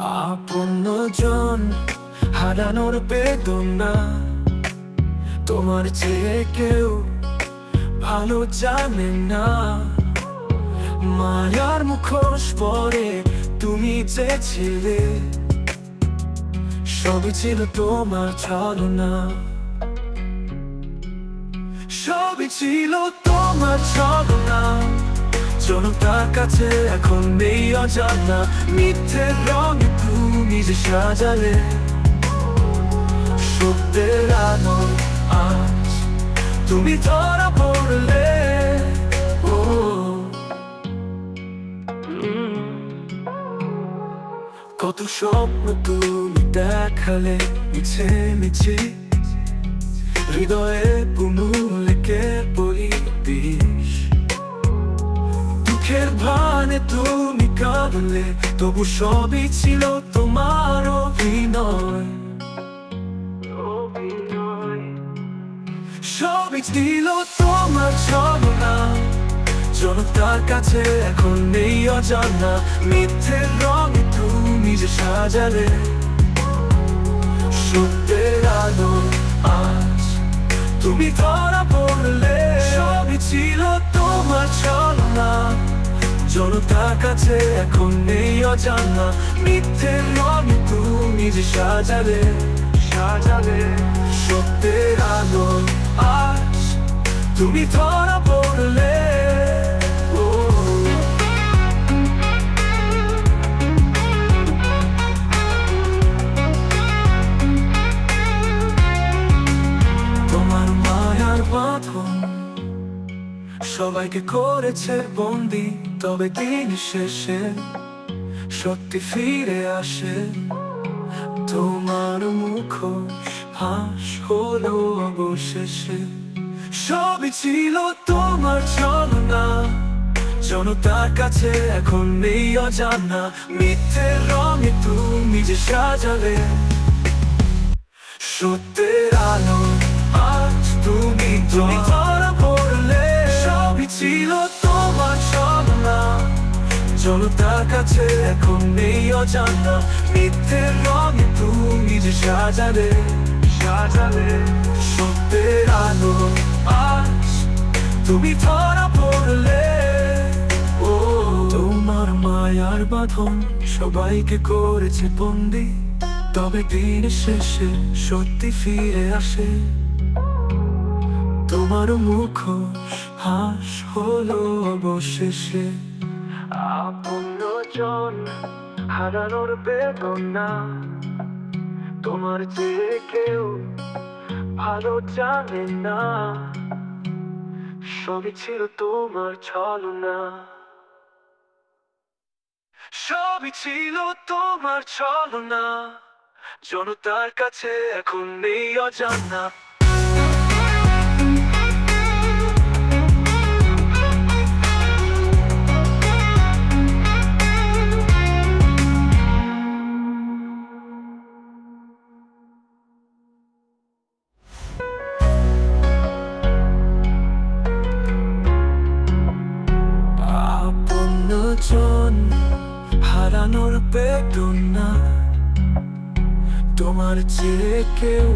আপন জন হারানোর বেদনা। তোমার চেয়ে কেউ ভালো জানে না। মায়ার মুখোশ পরে তুমি চেয়েছিলে। সবই ছিল তোমার ছলনা। সবই ছিল তোমার ছলনা। জনতার কাছে এখন নেই অজানা। মিথ্যের রঙে যে সাজালে। সত্যের আলো আজ তুমি ধরা পড়লে। কত স্বপ্ন তুমি দেখালে, মিছে মিছে। হৃদয়ে পুনুলেকে তুমি তবু সবই ছিল তোমার অভিনয়। সবই ছিল তোমার ছলনা। জনতার কাছে এখন নেই অজানা। মিথ্যের রঙে তুমি যে সাজালে। সত্যের আলো আজ তুমি ধরা পড়লে। সবই ছিল তোমার ছলনা। জনতার কাছে এখন নেই অজানা। মিথ্যের রঙে তুমি যে সাজালে সাজালে। সত্যের আলো, আজ তুমি ধরা পড়লে। তোমার মায়ার বাঁধন সবাইকে করেছে বন্দি। তবে দিন শেষে সত্যি ফিরে আসে। তোমার মুখ হাস হলো অবশেষে। সবই ছিল তোমার ছলনা। জনতার কাছে এখন নেই অজানা। মিথ্যের রঙে তুমি যে সাজালে। সত্যের আলো, আজ তুমি তুমি জনতার কাছে এখন নেই অজানা মিথ্যের রঙে তুমি যে সাজালে সাজালে সত্যের আলো। আজ তুমি ধরা পড়লে। ও, তোমার মায়ার বাঁধন সবাইকে করেছে বন্দি। তবে দিন শেষে সত্যি ফিরে আসে। তোমার মুখোশ হাস হলো অবশেষে। আপন জন হারানোর বেদনা। তোমার যে কেউ ভালো জানে না। সবই ছিল তোমার ছলনা। সবই ছিল তোমার ছলনা। জনতার কাছে এখন নেই অজানা। হারানোর বেদনা তোমার চেয়ে কেউ